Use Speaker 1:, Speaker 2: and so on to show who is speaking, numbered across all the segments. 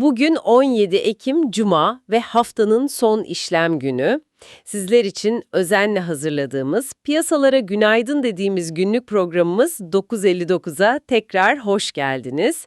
Speaker 1: Bugün 17 Ekim Cuma ve haftanın son işlem günü. Sizler için özenle hazırladığımız, piyasalara günaydın dediğimiz günlük programımız 9.59'a tekrar hoş geldiniz.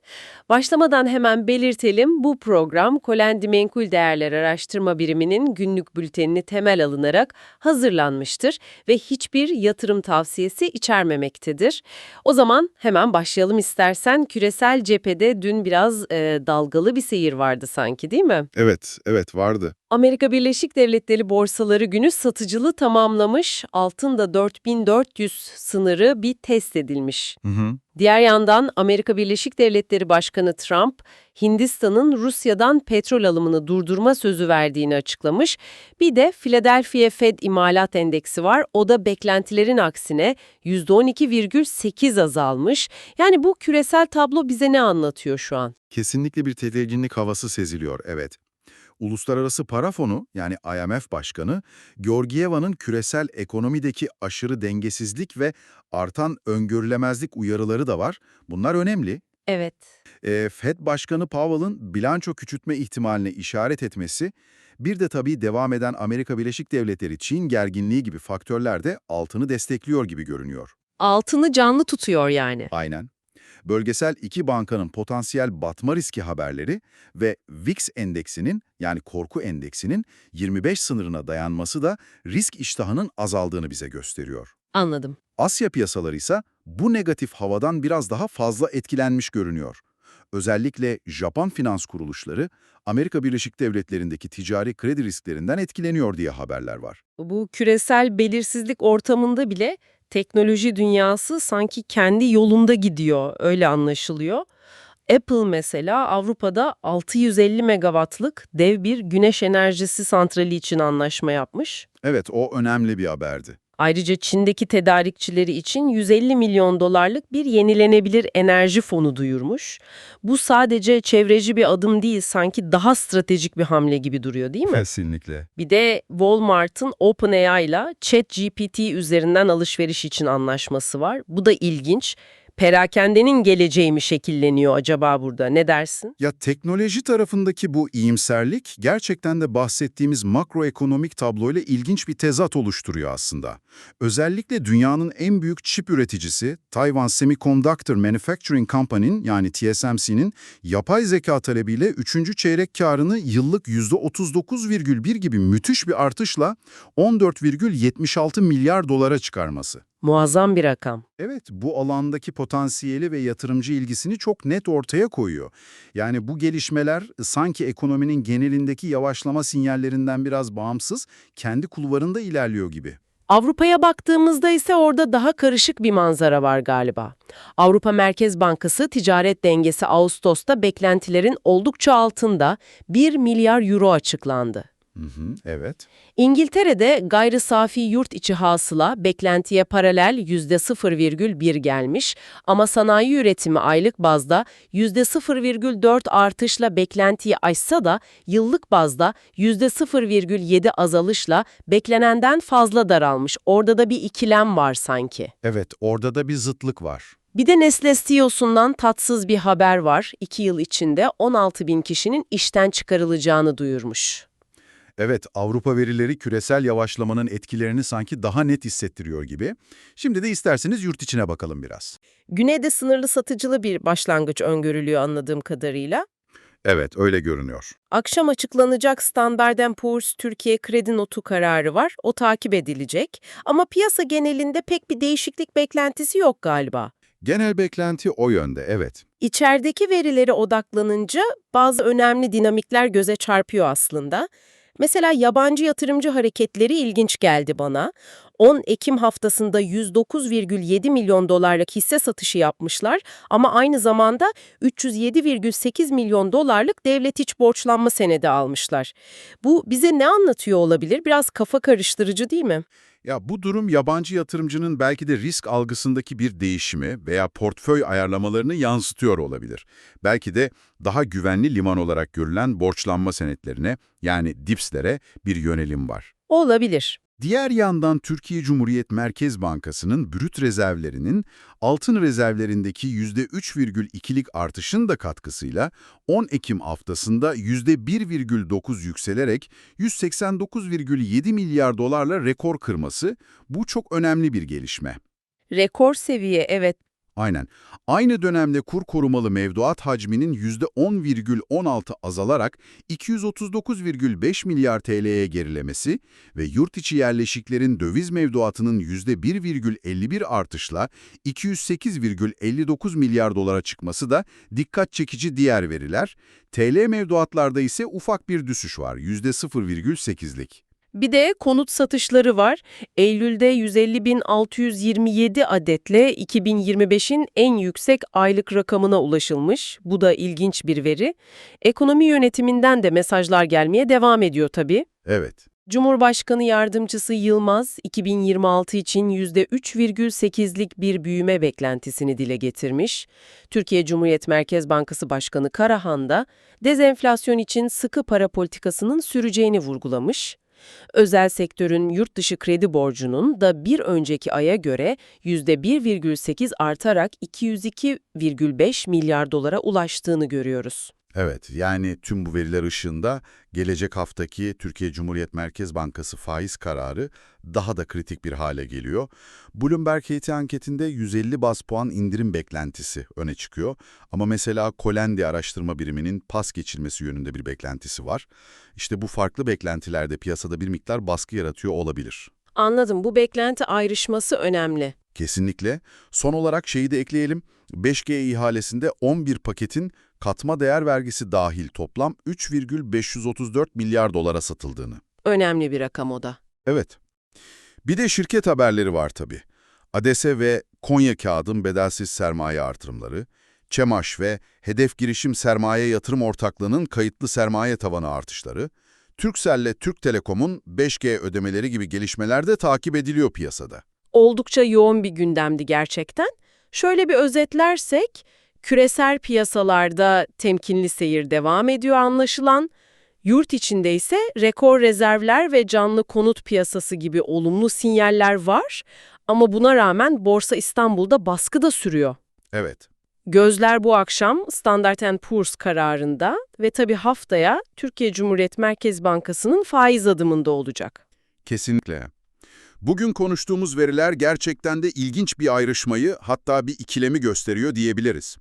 Speaker 1: Başlamadan hemen belirtelim, bu program Kolendi Menkul Değerler Araştırma Biriminin günlük bültenini temel alınarak hazırlanmıştır ve hiçbir yatırım tavsiyesi içermemektedir. O zaman hemen başlayalım istersen. Küresel cephede dün biraz e, dalgalı bir seyir vardı sanki değil mi?
Speaker 2: Evet, evet vardı.
Speaker 1: Amerika Birleşik Devletleri borsaları günü satıcılı tamamlamış, altında 4400 sınırı bir test edilmiş.
Speaker 2: Hı hı.
Speaker 1: Diğer yandan Amerika Birleşik Devletleri Başkanı Trump, Hindistan'ın Rusya'dan petrol alımını durdurma sözü verdiğini açıklamış. Bir de Philadelphia Fed İmalat Endeksi var. O da beklentilerin aksine %12,8 azalmış. Yani bu küresel tablo bize ne anlatıyor şu an?
Speaker 2: Kesinlikle bir tedirginlik havası seziliyor, evet. Uluslararası Para Fonu yani IMF Başkanı, Georgieva'nın küresel ekonomideki aşırı dengesizlik ve artan öngörülemezlik uyarıları da var. Bunlar önemli.
Speaker 1: Evet.
Speaker 2: E, Fed Başkanı Powell'ın bilanço küçültme ihtimaline işaret etmesi, bir de tabii devam eden Amerika Birleşik Devletleri Çin gerginliği gibi faktörler de altını destekliyor gibi görünüyor.
Speaker 1: Altını canlı tutuyor yani.
Speaker 2: Aynen. Bölgesel iki bankanın potansiyel batma riski haberleri ve VIX endeksinin yani korku endeksinin 25 sınırına dayanması da risk iştahının azaldığını bize gösteriyor.
Speaker 1: Anladım.
Speaker 2: Asya piyasaları ise bu negatif havadan biraz daha fazla etkilenmiş görünüyor. Özellikle Japon finans kuruluşları Amerika Birleşik Devletleri'ndeki ticari kredi risklerinden etkileniyor diye haberler var.
Speaker 1: Bu küresel belirsizlik ortamında bile teknoloji dünyası sanki kendi yolunda gidiyor, öyle anlaşılıyor. Apple mesela Avrupa'da 650 megawattlık dev bir güneş enerjisi santrali için anlaşma yapmış.
Speaker 2: Evet, o önemli bir haberdi.
Speaker 1: Ayrıca Çin'deki tedarikçileri için 150 milyon dolarlık bir yenilenebilir enerji fonu duyurmuş. Bu sadece çevreci bir adım değil, sanki daha stratejik bir hamle gibi duruyor değil mi?
Speaker 2: Kesinlikle.
Speaker 1: Bir de Walmart'ın OpenAI ile ChatGPT üzerinden alışveriş için anlaşması var. Bu da ilginç. Perakendenin geleceği mi şekilleniyor acaba burada? Ne dersin?
Speaker 2: Ya teknoloji tarafındaki bu iyimserlik gerçekten de bahsettiğimiz makroekonomik tabloyla ilginç bir tezat oluşturuyor aslında. Özellikle dünyanın en büyük çip üreticisi Taiwan Semiconductor Manufacturing Company'nin yani TSMC'nin yapay zeka talebiyle 3. çeyrek karını yıllık %39,1 gibi müthiş bir artışla 14,76 milyar dolara çıkarması.
Speaker 1: Muazzam bir rakam.
Speaker 2: Evet, bu alandaki potansiyeli ve yatırımcı ilgisini çok net ortaya koyuyor. Yani bu gelişmeler sanki ekonominin genelindeki yavaşlama sinyallerinden biraz bağımsız, kendi kulvarında ilerliyor gibi.
Speaker 1: Avrupa'ya baktığımızda ise orada daha karışık bir manzara var galiba. Avrupa Merkez Bankası ticaret dengesi Ağustos'ta beklentilerin oldukça altında 1 milyar euro açıklandı.
Speaker 2: Hı hı, evet.
Speaker 1: İngiltere'de gayri safi yurt içi hasıla beklentiye paralel %0,1 gelmiş ama sanayi üretimi aylık bazda %0,4 artışla beklentiyi aşsa da yıllık bazda %0,7 azalışla beklenenden fazla daralmış. Orada da bir ikilem var sanki.
Speaker 2: Evet, orada da bir zıtlık var.
Speaker 1: Bir de Nestle CEO'sundan tatsız bir haber var. İki yıl içinde 16 bin kişinin işten çıkarılacağını duyurmuş.
Speaker 2: Evet, Avrupa verileri küresel yavaşlamanın etkilerini sanki daha net hissettiriyor gibi. Şimdi de isterseniz yurt içine bakalım biraz.
Speaker 1: Güneyde sınırlı satıcılı bir başlangıç öngörülüyor anladığım kadarıyla.
Speaker 2: Evet, öyle görünüyor.
Speaker 1: Akşam açıklanacak Standard Poor's Türkiye kredi notu kararı var. O takip edilecek. Ama piyasa genelinde pek bir değişiklik beklentisi yok galiba.
Speaker 2: Genel beklenti o yönde, evet.
Speaker 1: İçerideki verilere odaklanınca bazı önemli dinamikler göze çarpıyor aslında. Mesela yabancı yatırımcı hareketleri ilginç geldi bana. 10 Ekim haftasında 109,7 milyon dolarlık hisse satışı yapmışlar ama aynı zamanda 307,8 milyon dolarlık devlet iç borçlanma senedi almışlar. Bu bize ne anlatıyor olabilir? Biraz kafa karıştırıcı değil mi?
Speaker 2: Ya bu durum yabancı yatırımcının belki de risk algısındaki bir değişimi veya portföy ayarlamalarını yansıtıyor olabilir. Belki de daha güvenli liman olarak görülen borçlanma senetlerine yani DIPS'lere bir yönelim var.
Speaker 1: Olabilir.
Speaker 2: Diğer yandan Türkiye Cumhuriyet Merkez Bankası'nın brüt rezervlerinin altın rezervlerindeki %3,2'lik artışın da katkısıyla 10 Ekim haftasında %1,9 yükselerek 189,7 milyar dolarla rekor kırması bu çok önemli bir gelişme.
Speaker 1: Rekor seviye evet.
Speaker 2: Aynen. Aynı dönemde kur korumalı mevduat hacminin %10,16 azalarak 239,5 milyar TL'ye gerilemesi ve yurt içi yerleşiklerin döviz mevduatının %1,51 artışla 208,59 milyar dolara çıkması da dikkat çekici diğer veriler. TL mevduatlarda ise ufak bir düşüş var, %0,8'lik.
Speaker 1: Bir de konut satışları var. Eylül'de 150.627 adetle 2025'in en yüksek aylık rakamına ulaşılmış. Bu da ilginç bir veri. Ekonomi yönetiminden de mesajlar gelmeye devam ediyor tabii.
Speaker 2: Evet.
Speaker 1: Cumhurbaşkanı Yardımcısı Yılmaz, 2026 için %3,8'lik bir büyüme beklentisini dile getirmiş. Türkiye Cumhuriyet Merkez Bankası Başkanı Karahan da dezenflasyon için sıkı para politikasının süreceğini vurgulamış. Özel sektörün yurt dışı kredi borcunun da bir önceki aya göre %1,8 artarak 202,5 milyar dolara ulaştığını görüyoruz.
Speaker 2: Evet, yani tüm bu veriler ışığında gelecek haftaki Türkiye Cumhuriyet Merkez Bankası faiz kararı daha da kritik bir hale geliyor. Bloomberg HT anketinde 150 baz puan indirim beklentisi öne çıkıyor. Ama mesela Colendi araştırma biriminin pas geçilmesi yönünde bir beklentisi var. İşte bu farklı beklentilerde piyasada bir miktar baskı yaratıyor olabilir.
Speaker 1: Anladım, bu beklenti ayrışması önemli.
Speaker 2: Kesinlikle. Son olarak şeyi de ekleyelim. 5G ihalesinde 11 paketin katma değer vergisi dahil toplam 3,534 milyar dolara satıldığını.
Speaker 1: Önemli bir rakam o da.
Speaker 2: Evet. Bir de şirket haberleri var tabii. ADESE ve Konya Kağıd'ın bedelsiz sermaye artırımları, ÇEMAŞ ve Hedef Girişim Sermaye Yatırım Ortaklığı'nın kayıtlı sermaye tavanı artışları, Turkcell'le Türk Telekom'un 5G ödemeleri gibi gelişmeler de takip ediliyor piyasada.
Speaker 1: Oldukça yoğun bir gündemdi gerçekten. Şöyle bir özetlersek, küresel piyasalarda temkinli seyir devam ediyor anlaşılan, yurt içinde ise rekor rezervler ve canlı konut piyasası gibi olumlu sinyaller var ama buna rağmen Borsa İstanbul'da baskı da sürüyor.
Speaker 2: Evet.
Speaker 1: Gözler bu akşam Standard Poor's kararında ve tabii haftaya Türkiye Cumhuriyet Merkez Bankası'nın faiz adımında olacak.
Speaker 2: Kesinlikle. Bugün konuştuğumuz veriler gerçekten de ilginç bir ayrışmayı, hatta bir ikilemi gösteriyor diyebiliriz.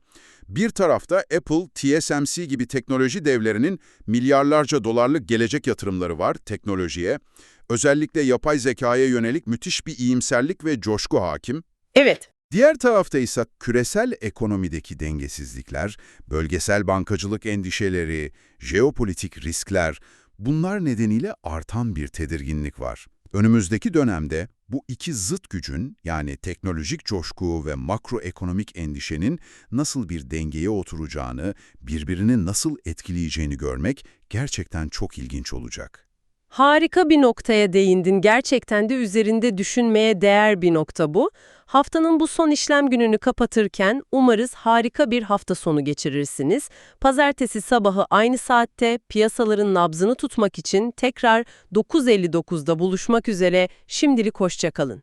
Speaker 2: Bir tarafta Apple, TSMC gibi teknoloji devlerinin milyarlarca dolarlık gelecek yatırımları var teknolojiye. Özellikle yapay zekaya yönelik müthiş bir iyimserlik ve coşku hakim.
Speaker 1: Evet,
Speaker 2: Diğer tarafta ise küresel ekonomideki dengesizlikler, bölgesel bankacılık endişeleri, jeopolitik riskler, bunlar nedeniyle artan bir tedirginlik var. Önümüzdeki dönemde bu iki zıt gücün yani teknolojik coşku ve makroekonomik endişenin nasıl bir dengeye oturacağını, birbirini nasıl etkileyeceğini görmek gerçekten çok ilginç olacak.
Speaker 1: Harika bir noktaya değindin. Gerçekten de üzerinde düşünmeye değer bir nokta bu. Haftanın bu son işlem gününü kapatırken umarız harika bir hafta sonu geçirirsiniz. Pazartesi sabahı aynı saatte piyasaların nabzını tutmak için tekrar 9.59'da buluşmak üzere. Şimdilik hoşça kalın.